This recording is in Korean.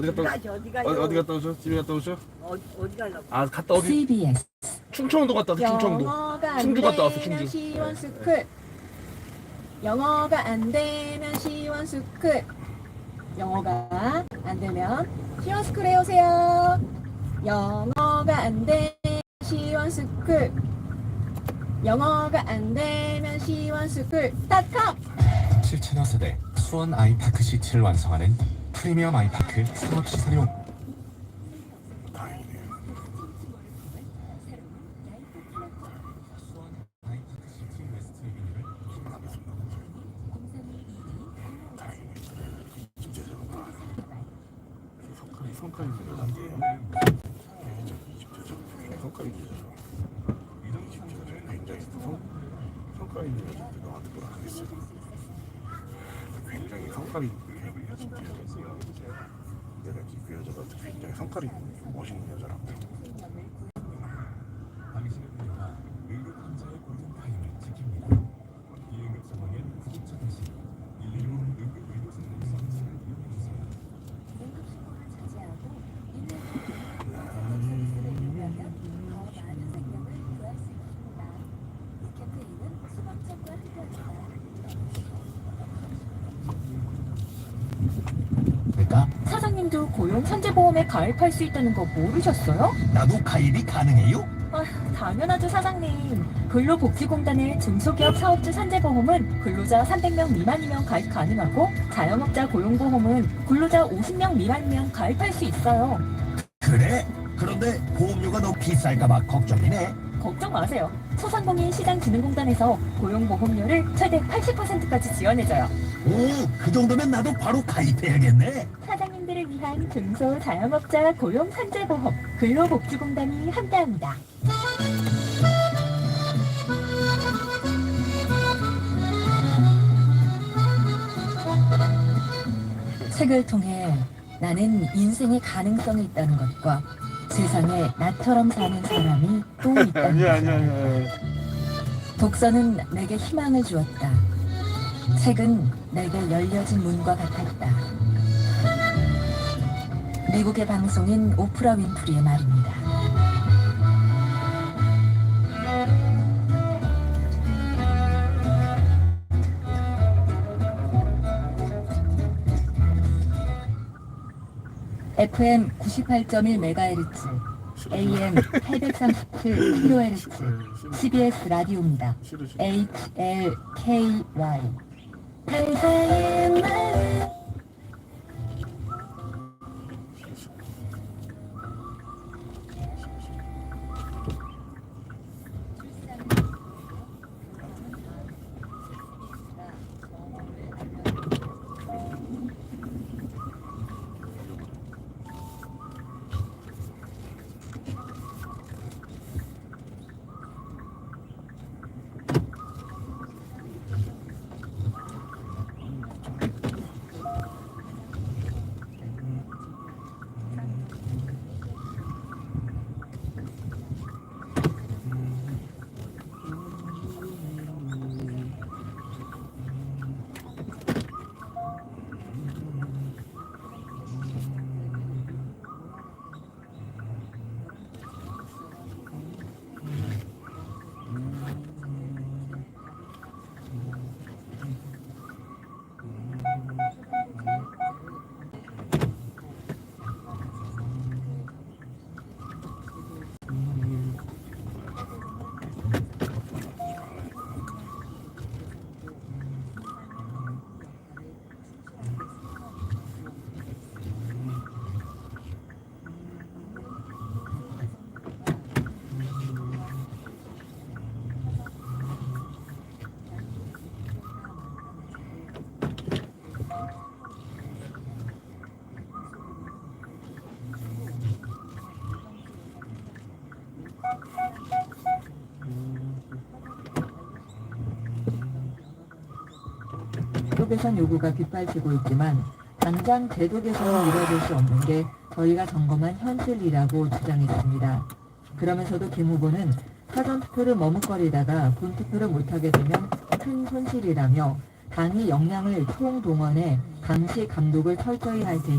어디 갔다 가지 어디 가요? 어, 어디 갔다 오셔? 집에 갔다 오셔? 어, 어디 가려고? 아 갔다 어디? CBS 충청도 갔다 왔어 충청도 영어가 안 충주 갔다 왔어, 되면 충주. 시원 스쿨 영어가 안 되면 시원 스쿨 영어가 안 되면 시원 스쿨에 오세요 영어가 안 되면 시원 스쿨 영어가 안 되면 시원 스쿨 닷컴 7채널 세대 수원 아이파크 시티를 완성하는 프리미엄 아이파크 상업시설용 들어서 굉장히 성 성깔이 들 하겠어 굉장히 성깔이 내가 그 여자가 굉장히 성깔이 멋있는 여자라고 당신의 분야가 응급 환자의 골든타임을 지킵니다. 비응급 상황엔 구급차 대신 119 응급 의료선 서비스를 이용해주세요. 그러니까 사장님도 고용 산재보험에 가입할 수 있다는 거 모르셨어요? 나도 가입이 가능해요? 아, 당연하죠 사장님 근로복지공단의 중소기업 사업주 산재보험은 근로자 300명 미만이면 가입 가능하고 자영업자 고용보험은 근로자 50명 미만이면 가입할 수 있어요 그래? 그런데 보험료가 너무 비쌀까봐 걱정이네. 걱정 마세요 소상공인 시장진흥공단에서 고용보험료를 최대 80%까지 지원해줘요 오, 그 정도면 나도 바로 가입해야겠네. 위한 중소 자영업자 고용 산재보험 근로복지공단이 함께합니다 책을 통해 나는 인생의 가능성이 있다는 것과 세상에 나처럼 사는 사람이 또 있다는 아니야 것. 아니야 아니야 독서는 내게 희망을 주었다. 책은 내게 열려진 문과 같았다. 미국의 방송인 오프라 윈프리의 말입니다. FM 98.1MHz, AM 837kHz, CBS 라디오입니다. HLKY 제도 개선 요구가 빗발치고 있지만 당장 제도 개선이 이루어질 수 없는 게 저희가 점검한 현실이라고 주장했습니다. 그러면서도 김 후보는 사전 투표를 머뭇거리다가 본 투표를 못하게 되면 큰 손실이라며 당이 역량을 총동원해 당시 감독을 철저히 할 테니